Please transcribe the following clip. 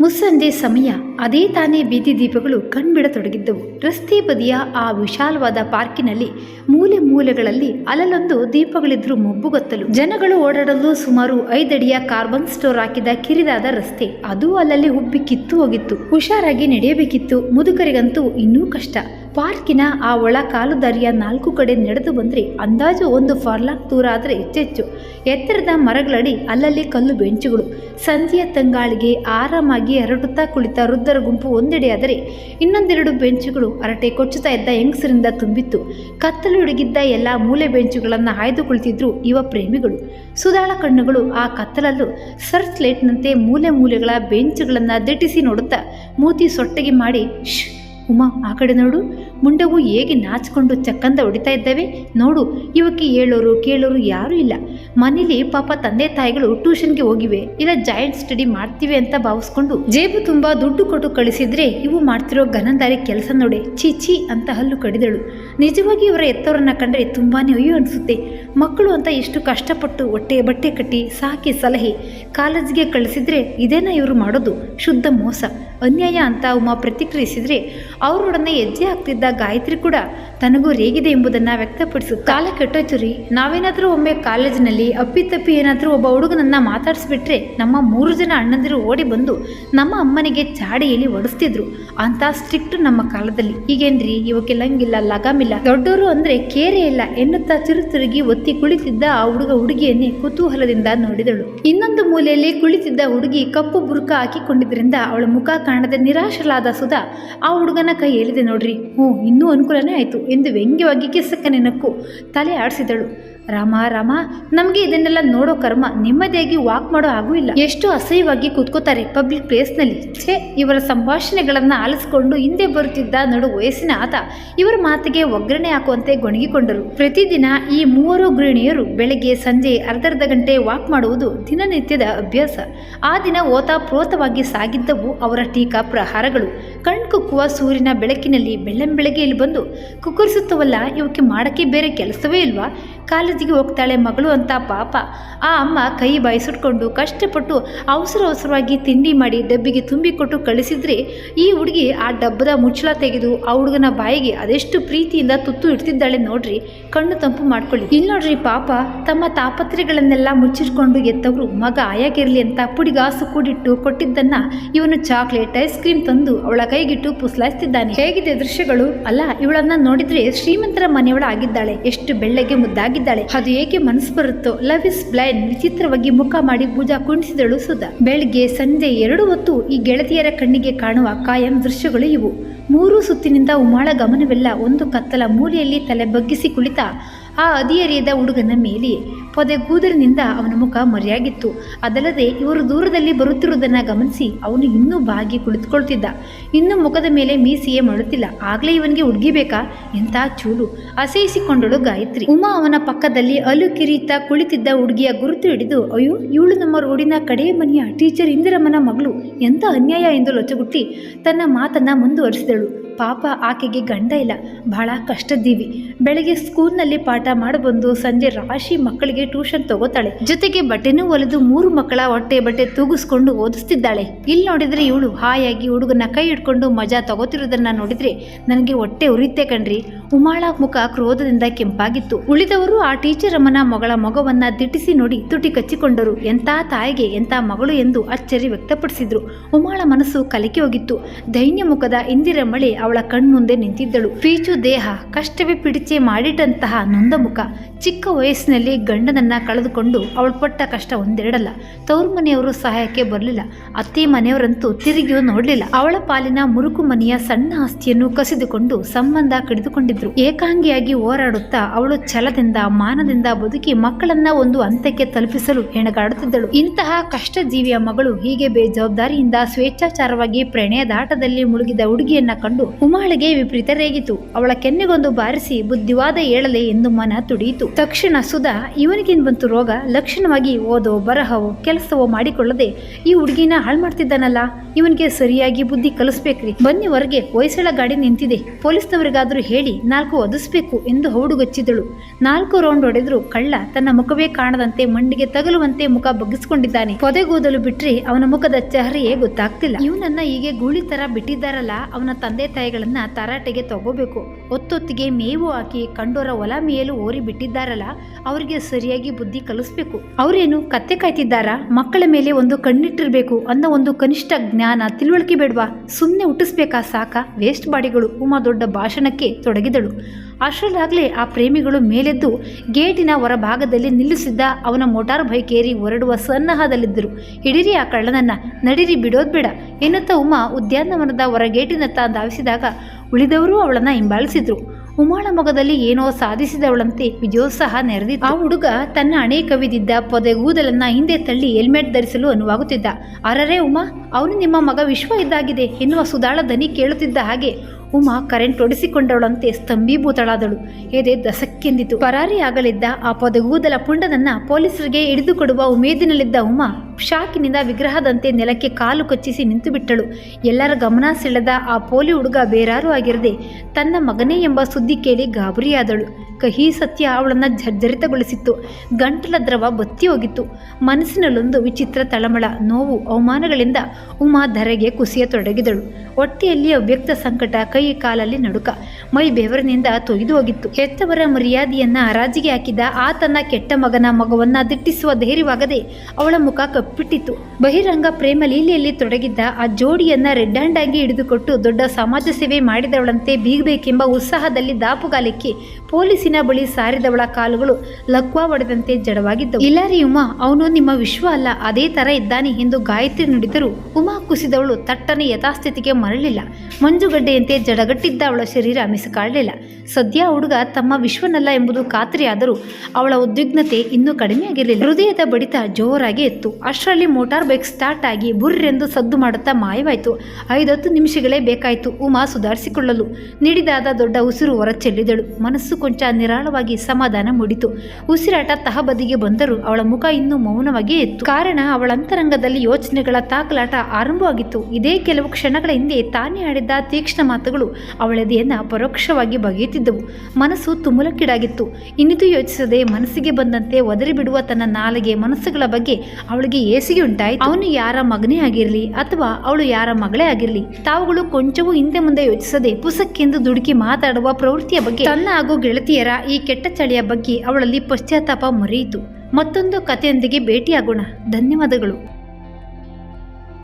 ಮುಸ್ಸಂಜೆ ಸಮಯ ಅದೇ ತಾನೇ ಬೀದಿ ದೀಪಗಳು ಕಣ್ಬಿಡತೊಡಗಿದ್ದವು. ರಸ್ತೆ ಬದಿಯ ಆ ವಿಶಾಲವಾದ ಪಾರ್ಕಿನಲ್ಲಿ ಮೂಲೆ ಮೂಲೆಗಳಲ್ಲಿ ಅಲಲೊಂದು ದೀಪಗಳಿದ್ರು ಮೊಬ್ಬುಗೊತ್ತಲು. ಜನಗಳು ಓಡಾಡಲು ಸುಮಾರು ಐದಡಿಯ ಕಾರ್ಬನ್ ಸ್ಟೋರ್ ಹಾಕಿದ ಕಿರಿದಾದ ರಸ್ತೆ. ಅದು ಅಲ್ಲಲ್ಲಿ ಉಬ್ಬಿ ಕಿತ್ತು ಹೋಗಿತ್ತು. ಹುಷಾರಾಗಿ ನಡೆಯಬೇಕಿತ್ತು. ಮುದುಕರಿಗಂತೂ ಇನ್ನೂ ಕಷ್ಟ. ಪಾರ್ಕಿನ ಆ ಒಳ ಕಾಲುದಾರಿಯ ನಾಲ್ಕು ಕಡೆ ನಡೆದು ಬಂದರೆ ಅಂದಾಜು ಒಂದು ಫಾರ್ಲಾಕ್ ದೂರ ಆದರೆ ಹೆಚ್ಚೆಚ್ಚು. ಎತ್ತರದ ಮರಗಳಡಿ ಅಲ್ಲಲ್ಲಿ ಕಲ್ಲು ಬೆಂಚುಗಳು. ಸಂಜೆಯ ತಂಗಾಳಿಗೆ ಆರಾಮಾಗಿ ಹರಡುತ್ತಾ ಕುಳಿತ ವೃದ್ಧರ ಗುಂಪು ಒಂದೆಡೆಯಾದರೆ ಇನ್ನೊಂದೆರಡು ಬೆಂಚುಗಳು ಹರಟೆ ಕೊಚ್ಚುತ್ತಾ ಇದ್ದ ಹೆಂಗಸರಿಂದ ತುಂಬಿತ್ತು. ಕತ್ತಲು ಹುಡುಗಿದ್ದ ಎಲ್ಲ ಮೂಲೆ ಬೆಂಚುಗಳನ್ನು ಆಯ್ದು ಕುಳಿತಿದ್ರು ಯುವ ಪ್ರೇಮಿಗಳು. ಸುಧಾಳ ಕಣ್ಣುಗಳು ಆ ಕತ್ತಲಲ್ಲೂ ಸರ್ಚ್ ಲೈಟ್ನಂತೆ ಮೂಲೆ ಮೂಲೆಗಳ ಬೆಂಚುಗಳನ್ನು ದಟ್ಟಿಸಿ ನೋಡುತ್ತಾ ಮೂತಿ ಸೊಟ್ಟಗೆ ಮಾಡಿ ಶ್ ಉಮಾ, ಆ ಕಡೆ ನೋಡು. ಮುಂಡವು ಹೇಗೆ ನಾಚಿಕೊಂಡು ಚಕ್ಕಂದ ಹೊಡಿತಾ ಇದ್ದಾವೆ ನೋಡು. ಇವಕ್ಕೆ ಹೇಳೋರು, ಕೇಳೋರು ಯಾರೂ ಇಲ್ಲ. ಮನೇಲಿ ಪಾಪ ತಂದೆ ತಾಯಿಗಳು ಟ್ಯೂಷನ್ಗೆ ಹೋಗಿವೆ. ಇಲ್ಲ, ಜಾಯಿಂಟ್ ಸ್ಟಡಿ ಮಾಡ್ತೀವಿ ಅಂತ ಭಾವಿಸ್ಕೊಂಡು ಜೇಬು ತುಂಬ ದುಡ್ಡು ಕೊಟ್ಟು ಕಳಿಸಿದ್ರೆ ಇವು ಮಾಡ್ತಿರೋ ಘನಂದಾರಿ ಕೆಲಸ ನೋಡಿ. ಚೀಚಿ ಅಂತ ಹಲ್ಲು ಕಡಿದಳು. ನಿಜವಾಗಿ ಇವರ ಎತ್ತವರನ್ನು ಕಂಡರೆ ತುಂಬಾ ಅಯ್ಯೋ ಅನಿಸುತ್ತೆ. ಮಕ್ಕಳು ಅಂತ ಇಷ್ಟು ಕಷ್ಟಪಟ್ಟು ಹೊಟ್ಟೆ ಬಟ್ಟೆ ಕಟ್ಟಿ ಸಾಕಿ ಸಲಹೆ, ಕಾಲೇಜ್ಗೆ ಕಳಿಸಿದ್ರೆ ಇದೇನ ಇವರು ಮಾಡೋದು? ಶುದ್ಧ ಮೋಸ. ಅನ್ಯಾಯ ಅಂತ ಉಮ್ಮ ಪ್ರತಿಕ್ರಿಯಿಸಿದರೆ ಅವರೊಡನೆ ಹೆಜ್ಜೆ ಹಾಕ್ತಿದ್ದ ಗಾಯತ್ರಿ ಕೂಡ ತನಗೂ ರೇಗಿದೆ ಎಂಬುದನ್ನು ವ್ಯಕ್ತಪಡಿಸು ಕಾಲ ಕೆಟ್ಟೋಯ್ತು ರೀ. ನಾವೇನಾದರೂ ಒಮ್ಮೆ ಕಾಲೇಜಿನಲ್ಲಿ ಅಪ್ಪಿತಪ್ಪಿ ಏನಾದರೂ ಒಬ್ಬ ಹುಡುಗನನ್ನ ಮಾತಾಡಿಸ್ಬಿಟ್ರೆ ನಮ್ಮ ಮೂರು ಜನ ಅಣ್ಣಂದಿರು ಓಡಿ ಬಂದು ನಮ್ಮ ಅಮ್ಮನಿಗೆ ಚಾಡಿ ಎಲಿ ಒಡಿಸ್ತಿದ್ರು. ಅಂತ ಸ್ಟ್ರಿಕ್ಟ್ ನಮ್ಮ ಕಾಲದಲ್ಲಿ. ಈಗೇನ್ರಿ? ಲಂಗಿಲ್ಲ ಹಂಗಿಲ್ಲ ಲಗಾಮಿಲ್ಲ ದೊಡ್ಡವರು ಅಂದ್ರೆ ಕೇರೆ ಇಲ್ಲ ಎನ್ನುತ್ತಾ ತಿರುತಿರುಗಿ ಒತ್ತಿ ಕುಳಿತಿದ್ದ ಆ ಹುಡುಗ ಹುಡುಗಿಯನ್ನೇ ಕುತೂಹಲದಿಂದ ನೋಡಿದಳು. ಇನ್ನೊಂದು ಮೂಲೆಯಲ್ಲಿ ಕುಳಿತಿದ್ದ ಹುಡುಗಿ ಕಪ್ಪು ಬುರುಕ ಹಾಕಿಕೊಂಡಿದ್ದರಿಂದ ಅವಳ ಮುಖ ಕಾಣದೆ ನಿರಾಶಲಾದ ಸುಧಾ ಆ ಹುಡುಗನ ಕೈ ಎಳಿದೆ ನೋಡ್ರಿ. ಹ್ಞೂ, ಇನ್ನೂ ಅನುಕೂಲನೇ ಆಯಿತು ಎಂದು ವ್ಯಂಗ್ಯವಾಗಿ ಕಿಸಕ್ಕನೆ ನಕ್ಕು ತಲೆ ಆಡಿಸಿದಳು. ರಾಮ ರಾಮ, ನಮಗೆ ಇದನ್ನೆಲ್ಲ ನೋಡೋ ಕರ್ಮ ನೆಮ್ಮದಿಯಾಗಿ ವಾಕ್ ಮಾಡೋ ಹಾಗೂ ಇಲ್ಲ. ಎಷ್ಟು ಅಸಹ್ಯವಾಗಿ ಕೂತ್ಕೋತಾರೆ ಪಬ್ಲಿಕ್ ಪ್ಲೇಸ್ನಲ್ಲಿ ಛೇ, ಇವರ ಸಂಭಾಷಣೆಗಳನ್ನು ಆಲಿಸಿಕೊಂಡು ಹಿಂದೆ ಬರುತ್ತಿದ್ದ ನಡು ವಯಸ್ಸಿನ ಆತ ಇವರ ಮಾತಿಗೆ ಒಗ್ಗರಣೆ ಹಾಕುವಂತೆ ಗೊಣಗಿಕೊಂಡರು. ಪ್ರತಿದಿನ ಈ ಮೂವರು ಗೃಹಿಣಿಯರು ಬೆಳಗ್ಗೆ, ಸಂಜೆ ಅರ್ಧರ್ಧ ಗಂಟೆ ವಾಕ್ ಮಾಡುವುದು ದಿನನಿತ್ಯದ ಅಭ್ಯಾಸ. ಆ ದಿನ ಓತಾಪ್ರೋತವಾಗಿ ಸಾಗಿದ್ದವು ಅವರ ಟೀಕಾ ಪ್ರಹಾರಗಳು. ಕಣ್ಕುಕ್ಕುವ ಸೂರ್ಯನ ಬೆಳಕಿನಲ್ಲಿ ಬೆಳ್ಳಂಬೆಳಗ್ಗೆ ಇಲ್ಲಿ ಬಂದು ಕುಕ್ಕರಿಸುತ್ತವಲ್ಲ, ಇವಕ್ಕೆ ಮಾಡಕ್ಕೆ ಬೇರೆ ಕೆಲಸವೇ ಇಲ್ವಾ? ಕಾಲೇಜಿಗೆ ಹೋಗ್ತಾಳೆ ಮಗಳು ಅಂತ ಪಾಪ. ಆ ಅಮ್ಮ ಕೈ ಬಾಯಿಸಿಟ್ಕೊಂಡು ಕಷ್ಟಪಟ್ಟು ಅವಸರ ಅವಸರವಾಗಿ ತಿಂಡಿ ಮಾಡಿ ಡಬ್ಬಿಗೆ ತುಂಬಿಕೊಟ್ಟು ಕಳಿಸಿದ್ರೆ ಈ ಹುಡುಗಿ ಆ ಡಬ್ಬದ ಮುಚ್ಚಳ ತೆಗೆದು ಆ ಹುಡುಗನ ಬಾಯಿಗೆ ಅದೆಷ್ಟು ಪ್ರೀತಿಯಿಂದ ತುತ್ತು ಇಡ್ತಿದ್ದಾಳೆ ನೋಡ್ರಿ. ಕಣ್ಣು ತಂಪು ಮಾಡ್ಕೊಳ್ಳಿ. ಇಲ್ಲಿ ನೋಡ್ರಿ ಪಾಪ, ತಮ್ಮ ತಾಪತ್ರೆಗಳನ್ನೆಲ್ಲ ಮುಚ್ಚಿಟ್ಕೊಂಡು ಎತ್ತವರು ಮಗ ಆಯಾಗಿರಲಿ ಅಂತ ಪುಡಿಗಾಸು ಕೂಡಿಟ್ಟು ಕೊಟ್ಟಿದ್ದನ್ನ ಇವನು ಚಾಕ್ಲೇಟ್, ಐಸ್ ಕ್ರೀಮ್ ತಂದು ಅವಳ ಕೈಗಿಟ್ಟು ಪುಸ್ಲಾಯಿಸ್ತಿದ್ದಾನೆ. ಹೇಗಿದೆ ದೃಶ್ಯಗಳು? ಅಲ್ಲ, ಇವಳನ್ನ ನೋಡಿದ್ರೆ ಶ್ರೀಮಂತರ ಮನೆಯವಳ ಆಗಿದ್ದಾಳೆ. ಎಷ್ಟು ಬೆಳ್ಳಗೆ ಮುದ್ದಾಗಿದ್ದಾಳೆ ಅದು ಏಕೆ ಮನಸ್ಸು ಬರುತ್ತೋ? ಲವ್ ಇಸ್ ಬ್ಲೈಂಡ್ ವಿಚಿತ್ರವಾಗಿ ಮುಖ ಮಾಡಿ ಪೂಜಾ ಕುಣಿಸಿದಳು ಸುಧಾ. ಬೆಳಗ್ಗೆ ಸಂಜೆ ಎರಡು ಹೊತ್ತು ಈ ಗೆಳತಿಯರ ಕಣ್ಣಿಗೆ ಕಾಣುವ ಕಾಯಂ ದೃಶ್ಯಗಳು ಇವು. ಮೂರು ಸುತ್ತಿನಿಂದ ಉಮಾಳ ಗಮನವೆಲ್ಲ. ಒಂದು ಕತ್ತಲ ಮೂಲೆಯಲ್ಲಿ ತಲೆ ಬಗ್ಗಿಸಿ ಕುಳಿತ ಆ ಅದಿಯರಿಯದ ಹುಡುಗನ ಮೇಲೆಯೇ. ಪೊದೆ ಕೂದಲಿನಿಂದ ಅವನ ಮುಖ ಮರೆಯಾಗಿತ್ತು. ಅದಲ್ಲದೆ ಇವರು ದೂರದಲ್ಲಿ ಬರುತ್ತಿರುವುದನ್ನು ಗಮನಿಸಿ ಅವನು ಇನ್ನೂ ಬಾಗಿ ಕುಳಿತುಕೊಳ್ತಿದ್ದ. ಇನ್ನೂ ಮುಖದ ಮೇಲೆ ಮೀಸಿಯೇ ಮಾಡುತ್ತಿಲ್ಲ ಆಗಲೇ ಇವನಿಗೆ ಹುಡುಗಿ ಬೇಕಾ ಎಂಥ ಚೂಲು. ಅಸಹಿಸಿಕೊಂಡಳು ಗಾಯತ್ರಿ. ಉಮಾ ಅವನ ಪಕ್ಕದಲ್ಲಿ ಅಲು ಕಿರಿಯುತ್ತಾ ಕುಳಿತಿದ್ದ ಹುಡುಗಿಯ ಗುರುತು ಹಿಡಿದು, ಅಯ್ಯೋ, ಇವಳು ನಮ್ಮ ರೋಡಿನ ಕಡೆಯ ಮನೆಯ ಟೀಚರ್ ಇಂದಿರಮ್ಮನ ಮಗಳು. ಎಂಥ ಅನ್ಯಾಯ ಎಂದು ಲೊಚಗುಟ್ಟಿ ತನ್ನ ಮಾತನ್ನ ಮುಂದುವರಿಸಿದಳು. ಪಾಪ ಆಕೆಗೆ ಗಂಡ ಇಲ್ಲ. ಬಹಳ ಕಷ್ಟದ್ದೀವಿ. ಬೆಳಗ್ಗೆ ಸ್ಕೂಲ್ನಲ್ಲಿ ಪಾಠ ಮಾಡಬಂದು ಸಂಜೆ ರಾಶಿ ಮಕ್ಕಳಿಗೆ ಟ್ಯೂಷನ್ ತಗೋತಾಳೆ. ಜೊತೆಗೆ ಬಟ್ಟೆನೂ ಒಲೆದು ಮೂರು ಮಕ್ಕಳ ಹೊಟ್ಟೆ ಬಟ್ಟೆ ತೂಗಿಸ್ಕೊಂಡು ಓದಿಸ್ತಿದ್ದಾಳೆ. ಇಲ್ಲಿ ನೋಡಿದ್ರೆ ಇವಳು ಹಾಯಾಗಿ ಹುಡುಗನ ಕೈ ಹಿಡ್ಕೊಂಡು ಮಜಾ ತಗೋತಿರೋದನ್ನ ನೋಡಿದ್ರೆ ನನಗೆ ಹೊಟ್ಟೆ ಉರಿತೆ ಕಣ್ರಿ. ಉಮಾಳ ಮುಖ ಕ್ರೋಧದಿಂದ ಕೆಂಪಾಗಿತ್ತು. ಉಳಿದವರು ಆ ಟೀಚರ್ ಅಮ್ಮನ ಮಗಳ ಮಗವನ್ನ ದಿಟ್ಟಿಸಿ ನೋಡಿ ತುಟಿ ಕಚ್ಚಿಕೊಂಡರು. ಎಂಥ ತಾಯಿಗೆ, ಎಂಥ ಮಗಳು ಎಂದು ಅಚ್ಚರಿ ವ್ಯಕ್ತಪಡಿಸಿದ್ರು. ಉಮಾಳ ಮನಸ್ಸು ಕಲಕಿ ಹೋಗಿತ್ತು. ದೈನ್ಯ ಮುಖದ ಇಂದಿರಮಳೆ ಅವಳ ಕಣ್ಮುಂದೆ ನಿಂತಿದ್ದಳು. ಪೀಚು ದೇಹ ಕಷ್ಟವೇ ಪಿಡಿಚೆ ಮಾಡಿಟ್ಟಂತಹ ನೊಂದ ಮುಖ. ಚಿಕ್ಕ ವಯಸ್ಸಿನಲ್ಲಿ ಗಂಡನನ್ನ ಕಳೆದುಕೊಂಡು ಅವಳು ಪಟ್ಟ ಕಷ್ಟ ಒಂದೆರಡಲ್ಲ. ತವರು ಮನೆಯವರು ಸಹಾಯಕ್ಕೆ ಬರಲಿಲ್ಲ. ಅತ್ತೆ ಮನೆಯವರಂತೂ ತಿರುಗಿಯೂ ನೋಡಲಿಲ್ಲ. ಅವಳ ಪಾಲಿನ ಮುರುಕು ಮನೆಯ ಸಣ್ಣ ಆಸ್ತಿಯನ್ನು ಕಸಿದುಕೊಂಡು ಸಂಬಂಧ ಕಡಿದುಕೊಂಡಿದ್ರು. ಏಕಾಂಗಿಯಾಗಿ ಹೋರಾಡುತ್ತಾ ಅವಳು ಛಲದಿಂದ, ಮಾನದಿಂದ ಬದುಕಿ ಮಕ್ಕಳನ್ನ ಒಂದು ಹಂತಕ್ಕೆ ತಲುಪಿಸಲು ಹೆಣಗಾಡುತ್ತಿದ್ದಳು. ಇಂತಹ ಕಷ್ಟ ಜೀವಿಯ ಮಗಳು ಹೀಗೆ ಬೇಜವಾಬ್ದಾರಿಯಿಂದ ಸ್ವೇಚ್ಛಾಚಾರವಾಗಿ ಪ್ರಣಯದಾಟದಲ್ಲಿ ಮುಳುಗಿದ ಹುಡುಗಿಯನ್ನ ಕಂಡು ಉಮಾಳಿಗೆ ವಿಪರೀತ ರೇಗಿತು ಅವಳ ಕೆನ್ನೆಗೊಂದು ಬಾರಿಸಿ ಬುದ್ಧಿವಾದ ಹೇಳಲೆ ಎಂದು ಮನ ತುಡಿಯಿತು. ತಕ್ಷಣ ಸುಧಾ ಇವನಿಗೇನು ಬಂತು ರೋಗ? ಲಕ್ಷಣವಾಗಿ ಓದೋ, ಬರಹವೋ, ಕೆಲಸವೋ ಮಾಡಿಕೊಳ್ಳದೆ ಈ ಹುಡುಗಿನ ಹಾಳು ಮಾಡ್ತಿದ್ದಾನಲ್ಲ? ಇವನಿಗೆ ಸರಿಯಾಗಿ ಬುದ್ಧಿ ಕಲಿಸ್ಬೇಕ್ರಿ. ಬನ್ನಿ ಹೊರಗೆ, ಹೊಯ್ಸಳ ಗಾಡಿ ನಿಂತಿದೆ. ಪೊಲೀಸ್ನವರಿಗಾದ್ರೂ ಹೇಳಿ, ನಾಲ್ಕು ಒದಿಸ್ಬೇಕು ಎಂದು ಹೌಡುಗಚ್ಚಿದಳು. ನಾಲ್ಕು ರೌಂಡ್ ಹೊಡೆದ್ರು ಕಳ್ಳ ತನ್ನ ಮುಖವೇ ಕಾಣದಂತೆ ಮಂಡಿಗೆ ತಗಲುವಂತೆ ಮುಖ ಬಗ್ಗಿಸ್ಕೊಂಡಿದ್ದಾನೆ. ಪೊದೆಗೂದಲು ಬಿಟ್ರೆ ಅವನ ಮುಖದ ಚಹರೆಯೇ ಗೊತ್ತಾಗ್ತಿಲ್ಲ. ಇವನನ್ನ ಹೀಗೆ ಗೂಳಿ ತರ ಬಿಟ್ಟಿದ್ದಾರಲ್ಲ, ಅವನ ತಂದೆ ತಾಯಿಗಳನ್ನ ತರಾಟೆಗೆ ತಗೋಬೇಕು. ಒತ್ತೊತ್ತಿಗೆ ಮೇವು ಹಾಕಿ ಕಂಡೋರ ಒಲ ಮೇಯಲು ಓರಿ ಬಿಟ್ಟಿದ್ದಾರಲ್ಲ, ಅವರಿಗೆ ಸರಿಯಾಗಿ ಬುದ್ಧಿ ಕಲಿಸ್ಬೇಕು. ಅವರೇನು ಕತ್ತೆ ಕಾಯ್ತಿದ್ದಾರಾ? ಮಕ್ಕಳ ಮೇಲೆ ಒಂದು ಕಣ್ಣಿಟ್ಟಿರ್ಬೇಕು ಅನ್ನೋ ಒಂದು ಕನಿಷ್ಠ ಜ್ಞಾನ ತಿಳುವಳಿಕೆ ಬೇಡ್ವಾ? ಸುಮ್ಮನೆ ಹುಟ್ಟಿಸ್ಬೇಕಾ ಸಾಕ? ವೇಸ್ಟ್ ಬಾಡಿಗಳು. ಉಮಾ ದೊಡ್ಡ ಭಾಷಣಕ್ಕೆ ತೊಡಗಿದಳು. ಅಷ್ಟರಲ್ಲಾಗಲೇ ಆ ಪ್ರೇಮಿಗಳು ಮೇಲೆದ್ದು ಗೇಟಿನ ಹೊರಭಾಗದಲ್ಲಿ ನಿಲ್ಲಿಸಿದ್ದ ಅವನ ಮೋಟಾರ್ ಬೈಕ್ ಏರಿ ಹೊರಡುವ ಸನ್ನಹದಲ್ಲಿದ್ದರು. ಹಿಡಿರಿ ಆ ಕಳ್ಳನನ್ನ. ನಡಿರಿ, ಬಿಡೋದ್ ಬೇಡ ಎನ್ನುತ್ತಾ ಉಮಾ ಉದ್ಯಾನವನದ ಹೊರ ಗೇಟಿನತ್ತ ಧಾವಿಸಿದಾಗ ಉಳಿದವರು ಅವಳನ್ನ ಹಿಂಬಾಲಿಸಿದ್ರು. ಉಮಾಳ ಮೊಗದಲ್ಲಿ ಏನೋ ಸಾಧಿಸಿದವಳಂತೆ ವಿಜಯೋತ್ಸಾಹ ನೆರೆದಿತ್ತು. ಆ ಹುಡುಗ ತನ್ನ ಅಣೆ ಕವಿದಿದ್ದ ಪೊದೆಗೂದಲನ್ನ ಹಿಂದೆ ತಳ್ಳಿ ಹೆಲ್ಮೆಟ್ ಧರಿಸಲು ಅನುವಾಗುತ್ತಿದ್ದ. ಅರರೇ ಉಮಾ, ಅವನು ನಿಮ್ಮ ಮಗ ವಿಶ್ವ ಇದ್ದಾಗಿದೆ ಎನ್ನುವ ಸುಧಾಳ ದನಿ ಕೇಳುತ್ತಿದ್ದ ಹಾಗೆ ಉಮಾ ಕರೆಂಟ್ ಒಡಿಸಿಕೊಂಡವಳಂತೆ ಸ್ತಂಭೀಭೂತಳಾದಳು. ಎದೆ ದಸಕ್ಕೆಂದಿತು. ಪರಾರಿಯಾಗಲಿದ್ದ ಆ ಪೊದಗೂದಲ ಪುಂಡನನ್ನ ಪೊಲೀಸರಿಗೆ ಹಿಡಿದುಕೊಡುವ ಉಮೇದಿನಲ್ಲಿದ್ದ ಉಮಾ ಶಾಕಿನಿಂದ ವಿಗ್ರಹದಂತೆ ನೆಲಕ್ಕೆ ಕಾಲು ಕಚ್ಚಿಸಿ ನಿಂತು ಬಿಟ್ಟಳು ಎಲ್ಲರ ಗಮನ ಸೆಳೆದ ಆ ಪೋಲಿ ಹುಡುಗ ಬೇರಾರು ಆಗಿರದೆ ತನ್ನ ಮಗನೇ ಎಂಬ ಸುದ್ದಿ ಕೇಳಿ ಗಾಬರಿಯಾದಳು. ಕಹಿ ಸತ್ಯ ಅವಳನ್ನು ಜರ್ಜರಿತಗೊಳಿಸಿತ್ತು. ಗಂಟಲ ದ್ರವ ಬತ್ತಿ ಹೋಗಿತ್ತು. ಮನಸ್ಸಿನಲ್ಲೊಂದು ವಿಚಿತ್ರ ತಳಮಳ, ನೋವು, ಅವಮಾನಗಳಿಂದ ಉಮಾ ಧರೆಗೆ ಕುಸಿಯತೊಡಗಿದಳು. ಹೊಟ್ಟೆಯಲ್ಲಿ ಅವ್ಯಕ್ತ ಸಂಕಟ, ಕೈ ಕಾಲಲ್ಲಿ ನಡುಕ. ಮೈ ಬೆವರಿನಿಂದ ತೊಯ್ದು ಹೋಗಿತ್ತು. ಹೆತ್ತವರ ಮರ್ಯಾದೆಯನ್ನ ಹರಾಜಿಗೆ ಹಾಕಿದ ಆ ತನ್ನ ಕೆಟ್ಟ ಮಗನ ಮಗವನ್ನ ದಿಟ್ಟಿಸುವ ಧೈರ್ಯವಾಗದೆ ಅವಳ ಮುಖ ಕಪ್ಪಿಟ್ಟಿತ್ತು. ಬಹಿರಂಗ ಪ್ರೇಮ ಲೀಲೆಯಲ್ಲಿ ತೊಡಗಿದ್ದ ಆ ಜೋಡಿಯನ್ನ ರೆಡ್ ಹ್ಯಾಂಡ್ ಆಗಿ ಹಿಡಿದುಕೊಟ್ಟು ದೊಡ್ಡ ಸಮಾಜ ಸೇವೆ ಮಾಡಿದವಳಂತೆ ಬೀಗಬೇಕೆಂಬ ಉತ್ಸಾಹದಲ್ಲಿ ದಾಪುಗಾಲಕ್ಕೆ ಪೊಲೀಸಿನ ಬಳಿ ಸಾರಿದವಳ ಕಾಲುಗಳು ಲಕ್ವಾ ಒಡೆದಂತೆ ಜಡವಾಗಿದ್ದವು. ಇಲ್ಲಾರಿ ಉಮಾ, ಅವನು ನಿಮ್ಮ ವಿಶ್ವ ಅಲ್ಲ, ಅದೇ ತರ ಇದ್ದಾನೆ ಎಂದು ಗಾಯತ್ರಿ ನುಡಿದರು ಉಮಾ ಕುಸಿದವಳು ತಟ್ಟನೆ ಯಥಾಸ್ಥಿತಿಗೆ ಮರಳಿಲ್ಲ. ಮಂಜುಗಡ್ಡೆಯಂತೆ ಜಡಗಟ್ಟಿದ್ದ ಅವಳ ಶರೀರ ಮಿಸುಕಾಡಲಿಲ್ಲ ಸದ್ಯ ಹುಡುಗ ತಮ್ಮ ವಿಶ್ವನಲ್ಲ ಎಂಬುದು ಖಾತ್ರಿಯಾದರೂ ಅವಳ ಉದ್ವಿಗ್ನತೆ ಇನ್ನೂ ಕಡಿಮೆಯಾಗಿರಲಿಲ್ಲ. ಹೃದಯದ ಬಡಿತ ಜೋರಾಗಿ ಎತ್ತು. ಅಷ್ಟರಲ್ಲಿ ಮೋಟಾರ್ ಬೈಕ್ ಸ್ಟಾರ್ಟ್ ಆಗಿ ಬುರ್ರೆಂದು ಸದ್ದು ಮಾಡುತ್ತಾ ಮಾಯವಾಯಿತು. ಐದತ್ತು ನಿಮಿಷಗಳೇ ಬೇಕಾಯಿತು. ಉಮಾ ಸುಧಾರಿಸಿಕೊಳ್ಳಲು ನಿಡಿದಾದ ದೊಡ್ಡ ಉಸಿರು ಹೊರಚೆಲ್ಲಿದಳು. ಮನಸ್ಸು ಕೊಂಚ ನಿರಾಳವಾಗಿ ಸಮಾಧಾನ ಮೂಡಿತು. ಉಸಿರಾಟ ತಹಬದಿಗೆ ಬಂದರೂ ಅವಳ ಮುಖ ಇನ್ನೂ ಮೌನವಾಗಿ ಇತ್ತು ಕಾರಣ ಅವಳ ಅಂತರಂಗದಲ್ಲಿ ಯೋಚನೆಗಳ ತಾಕಲಾಟ ಆರಂಭವಾಗಿತ್ತು. ಇದೇ ಕೆಲವು ಕ್ಷಣಗಳ ಹಿಂದೆ ತಾನೇ ಆಡಿದ್ದ ತೀಕ್ಷ್ಣ ಮಾತುಗಳು ಅವಳೆದೆಯನ್ನ ಪರೋಕ್ಷವಾಗಿ ಬಗೆಯುತ್ತಿದ್ದವು. ಮನಸ್ಸು ತುಮುಲಕ್ಕೀಡಾಗಿತ್ತು. ಇನ್ನಿತು ಯೋಚಿಸದೆ ಮನಸ್ಸಿಗೆ ಬಂದಂತೆ ಒದರಿ ಬಿಡುವ ತನ್ನ ನಾಲಿಗೆ ಮನಸ್ಸುಗಳ ಬಗ್ಗೆ ಅವಳಿಗೆ ಏಸಿಗೆ ಉಂಟಾಯಿತು. ಅವನು ಯಾರ ಮಗನೇ ಆಗಿರಲಿ ಅಥವಾ ಅವಳು ಯಾರ ಮಗಳೇ ಆಗಿರಲಿ, ತಾವುಗಳು ಕೊಂಚವೂ ಹಿಂದೆ ಮುಂದೆ ಯೋಚಿಸದೆ ಪುಸಕ್ಕೆಂದು ದುಡುಕಿ ಮಾತಾಡುವ ಪ್ರವೃತ್ತಿಯ ಬಗ್ಗೆ. ತನ್ನ ಹಾಗೂ ಗೆಳತಿಯರ ಈ ಕೆಟ್ಟ ಚಳಿಯ ಬಗ್ಗೆ ಅವಳಲ್ಲಿ ಪಶ್ಚಾತ್ತಾಪ ಮರೆಯಿತು. ಮತ್ತೊಂದು ಕಥೆಯೊಂದಿಗೆ ಭೇಟಿಯಾಗೋಣ. ಧನ್ಯವಾದಗಳು.